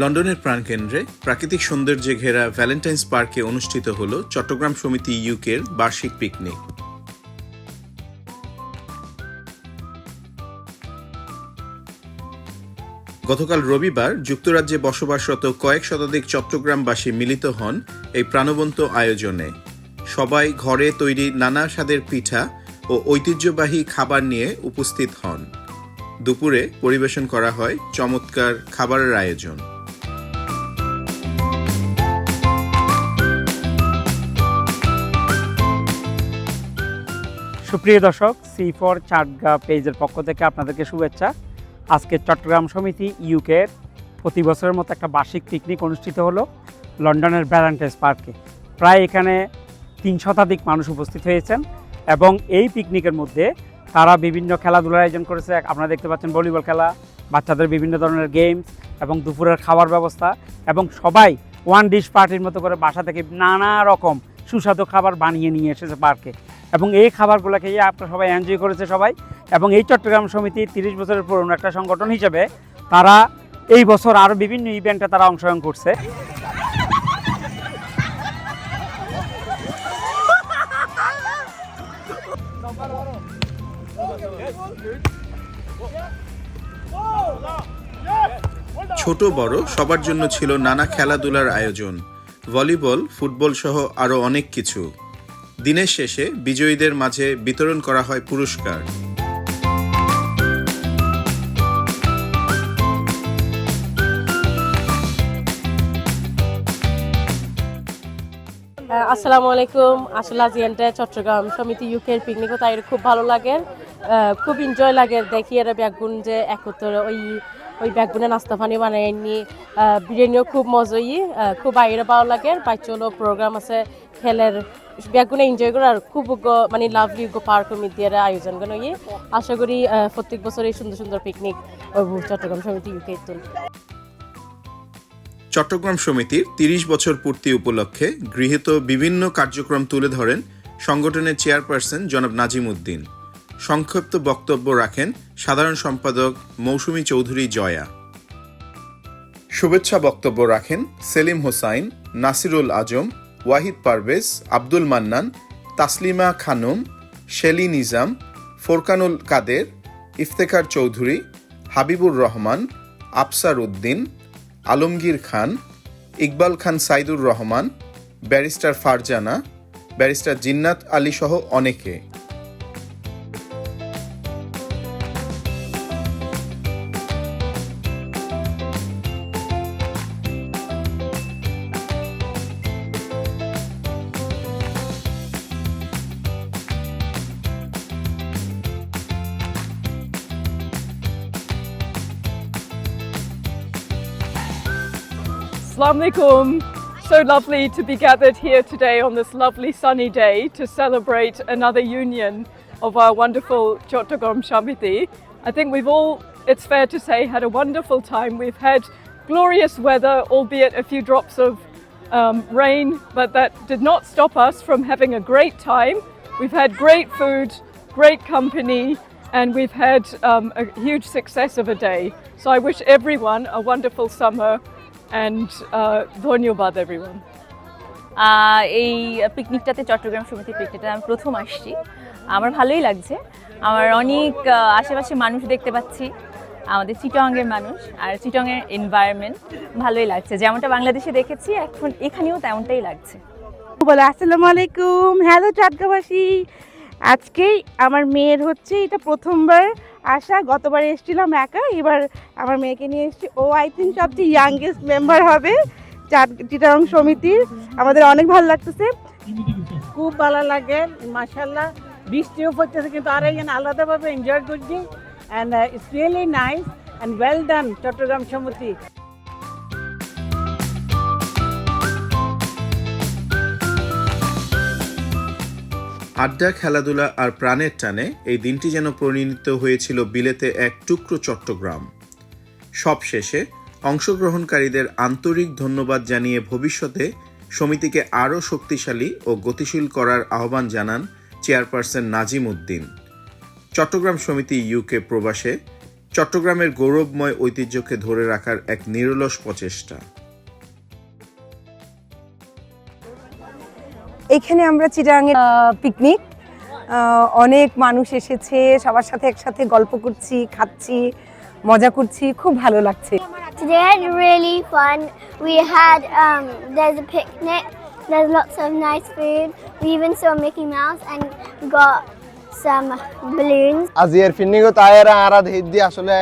লন্ডনের প্রাণকেন্দ্রে প্রাকৃতিক সৌন্দর্যে ঘেরা ভ্যালেন্টাইন্স পার্কে অনুষ্ঠিত হল চট্টগ্রাম সমিতি ইউকের বার্ষিক পিকনিক। গতকাল রবিবার যুক্তরাজ্যে বসবাসরত কয়েক শতাধিক চট্টগ্রামবাসী মিলিত হন এই প্রাণবন্ত আয়োজনে। সবাই ঘরে তৈরি নানা স্বাদের পিঠা ও ঐতিহ্যবাহী খাবার নিয়ে উপস্থিত হন। দুপুরে পরিবেশন করা হয় চমৎকার খাবারের আয়োজন। সুপ্রিয় দর্শক সি ফর চাটগা পেজের পক্ষ থেকে আপনাদেরকে শুভেচ্ছা। আজকে চট্টগ্রাম সমিতি ইউকের প্রতি বছরের মতো একটা বার্ষিক পিকনিক অনুষ্ঠিত হলো লন্ডনের ভ্যালেন্টাইন্স পার্কে। প্রায় এখানে তিন শতাধিক মানুষ উপস্থিত হয়েছেন এবং এই পিকনিকের মধ্যে তারা বিভিন্ন খেলাধুলার আয়োজন করেছে। আপনারা দেখতে পাচ্ছেন ভলিবল খেলা, বাচ্চাদের বিভিন্ন ধরনের গেমস এবং দুপুরের খাবার ব্যবস্থা এবং সবাই ওয়ান ডিশ পার্টির মতো করে বাসা থেকে নানা রকম সুস্বাদু খাবার বানিয়ে নিয়ে এসেছে পার্কে। এবং এই খাবারগুলো খেয়ে আপনারা সবাই এনজয় করেছে সবাই। এবং এই চট্টগ্রাম সমিতি তিরিশ বছরের পুরনো একটা সংগঠন হিসেবে তারা এই বছর আরও বিভিন্ন ইভেন্টে তারা অংশগ্রহণ করছে। ছোট বড় সবার জন্য ছিল নানা খেলাধুলার আয়োজন। ভলিবল, ফুটবল সহ আরও অনেক কিছু। দিনের শেষে বিজয়ীদের মাঝে বিতরণ করা হয় পুরস্কার। আসসালামু আলাইকুম, আসলে আজিয়ানটা চট্টগ্রাম সমিতি ইউকের পিকনিকও তাই খুব ভালো লাগে। খুব এনজয় লাগে দেখি এরা ব্যাগুন যে একত্র ওই ওই ব্যাগুনে নাস্তা পানি বানাই নি বিরিয়ানিও খুব মজাই খুব বাইরে ভালো লাগে। বাইচলো প্রোগ্রাম আছে খেলের ব্যাগুনে এনজয় করে আর খুব মানে লাভলি মধ্যে এরা আয়োজন করে। ইয়ে আশা করি প্রত্যেক বছর এই সুন্দর সুন্দর পিকনিক চট্টগ্রাম সমিতি ইউকে চট্টগ্রাম সমিতির তিরিশ বছর পূর্তি উপলক্ষে গৃহীত বিভিন্ন কার্যক্রম তুলে ধরেন সংগঠনের চেয়ারপারসন জনাব নাজিম উদ্দিন। সংক্ষিপ্ত বক্তব্য রাখেন সাধারণ সম্পাদক মৌসুমী চৌধুরী জয়া। শুভেচ্ছা বক্তব্য রাখেন সেলিম হোসাইন, নাসিরুল আজম ওয়াহিদ পারভেজ, আব্দুল মান্নান, তাসলিমা খানুম, শেলি নিজাম, ফোরকানুল কাদের, ইফতেখার চৌধুরী, হাবিবুর রহমান, আফসার উদ্দিন, আলমগীর খান, ইকবাল খান সাইদুর রহমান, ব্যারিস্টার ফারজানা, ব্যারিস্টার জিন্নাত আলী সহ অনেকে। Alaikum. So lovely to be gathered here today on this lovely sunny day to celebrate another union of our wonderful Chottagam Shamiti. I think we've all, it's fair to say, had a wonderful time. We've had glorious weather, albeit a few drops of um, rain, but that did not stop us from having a great time. We've had great food, great company, and we've had um, a huge success of a day. So I wish everyone a wonderful summer and uh, ধন্যবাদ everyone. আহ, এই পিকনিকটাতে চট্টগ্রাম সমিতি পিকনিকটা আমি প্রথম আসছি। আমার ভালোই লাগছে। আমার অনেক আশেপাশে মানুষ দেখতে পাচ্ছি। আমাদের চিটংয়ের মানুষ আর চিটংয়ের এনভায়রনমেন্ট ভালোই লাগছে। যেমনটা বাংলাদেশে দেখেছি এখন এখানেও তেমনটাই লাগছে। বলো আসসালামু আলাইকুম। হ্যালো চাঁদগাবাসী আজকেই আমার মেয়ের হচ্ছে এটা প্রথমবার আসা গতবার এসেছিলাম একা, এবার আমার মেয়েকে নিয়ে এসেছি। ও আই থিঙ্ক সবচেয়ে ইয়াংগেস্ট মেম্বার হবে চাট চিটাং সমিতির। আমাদের অনেক ভালো লাগতেছে। খুব ভালো লাগে মাসাল্লাহ বৃষ্টিও পড়তেছে, কিন্তু আর এখানে আলাদাভাবে এনজয় করছি। And it's really nice and well done Chattogram Samity. আড্ডা, খেলাধুলা আর প্রাণের টানে এই দিনটি যেন পরিণত হয়েছিল বিলেতে এক টুকরো চট্টগ্রাম। সবশেষে অংশগ্রহণকারীদের আন্তরিক ধন্যবাদ জানিয়ে ভবিষ্যতে সমিতিকে আরও শক্তিশালী ও গতিশীল করার আহ্বান জানান চেয়ারপারসন নাজিম উদ্দিন। চট্টগ্রাম সমিতি ইউকে প্রবাসে চট্টগ্রামের গৌরবময় ঐতিহ্যকে ধরে রাখার এক নিরলস প্রচেষ্টা। এখানে আমরা চিটাঙের পিকনিক অনেক মানুষ এসেছে সবার সাথে একসাথে গল্প করছি খাচ্ছি মজা করছি খুব ভালো লাগছে Today had really fun. We had um, there's a picnic. There's lots of nice food. We even saw Mickey Mouse and got some balloons. আজি এর ফিন্নিগো তায়েরা আরাদ হিদ্দি আসলে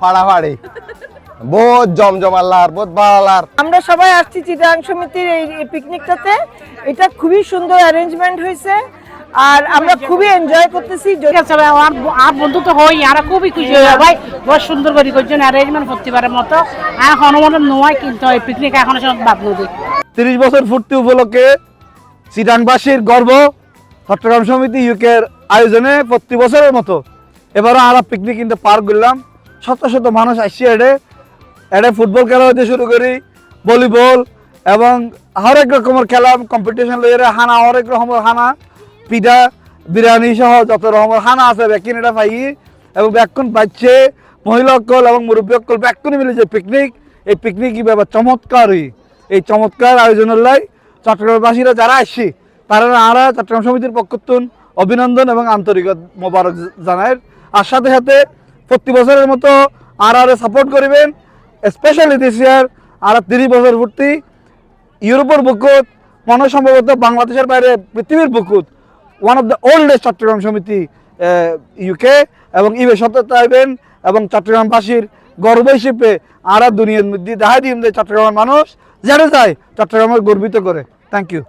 ফাড়াফাড়ি বহুত জমজমাল্লার বহুত ভালার আমরা সবাই আসছি চিটাং সমিতির এই এই পিকনিকটাতে এটা খুবই সুন্দর অ্যারেঞ্জমেন্ট হয়েছে। আর আমরা খুবই এনজয় করতেছি। আর বন্ধু তো হই আর খুবই খুশি হই ভাই বহুত সুন্দর করে করছেন অ্যারেঞ্জমেন্ট প্রতিবারের মতো। আর নয় কিন্তু এই পিকনিক এখনও সব বাদ নদী। তিরিশ বছর ফুর্তি উপলক্ষে চিটাংবাসীর গর্ব চট্টগ্রাম সমিতি ইউকের আয়োজনে প্রতি বছরের মতো এবারও আমরা পিকনিক কিন্তু পার্ক করলাম। শত শত মানুষ আসছে এডে। এডে ফুটবল খেলা হতে শুরু করি, ভলিবল এবং হরেক রকমের খেলা কম্পিটিশন লইয়ে হানা, হরেক রকমের হানা, পিঠা, বিরিয়ানি সহ যত রকমের হানা আছে ব্যাকিন এটা পাই এবং ব্যাকুন পাচ্ছে মহিলাসকল এবং মুরব্বীসকল ব্যাকুনি মিলে যে পিকনিক এই পিকনিক ব্যাপার? চমৎকারই। এই চমৎকার আয়োজনের লাই চট্টগ্রামবাসীরা যারা আসছি, তারা আরা চট্টগ্রাম সমিতির পক্ষতুন অভিনন্দন এবং আন্তরিক মোবারক জানায়। আর সাথে সাথে প্রতি বছরের মতো আর আর সাপোর্ট করিবেন। স্পেশালি দিস ইয়ার আর তিরিশ বছর ভর্তি ইউরোপের বুকুত মনে সম্ভবত বাংলাদেশের বাইরে পৃথিবীর বুকুত one of the oldest Chattogram Samity UK এবং ইবে সততা আইবেন এবং চট্টগ্রামবাসীর গর্ব হিসেবে আরা দুনিয়ার মধ্যে দেখা দিন যে চট্টগ্রামের মানুষ যেটা যায় চট্টগ্রামের গর্বিত করে। Thank you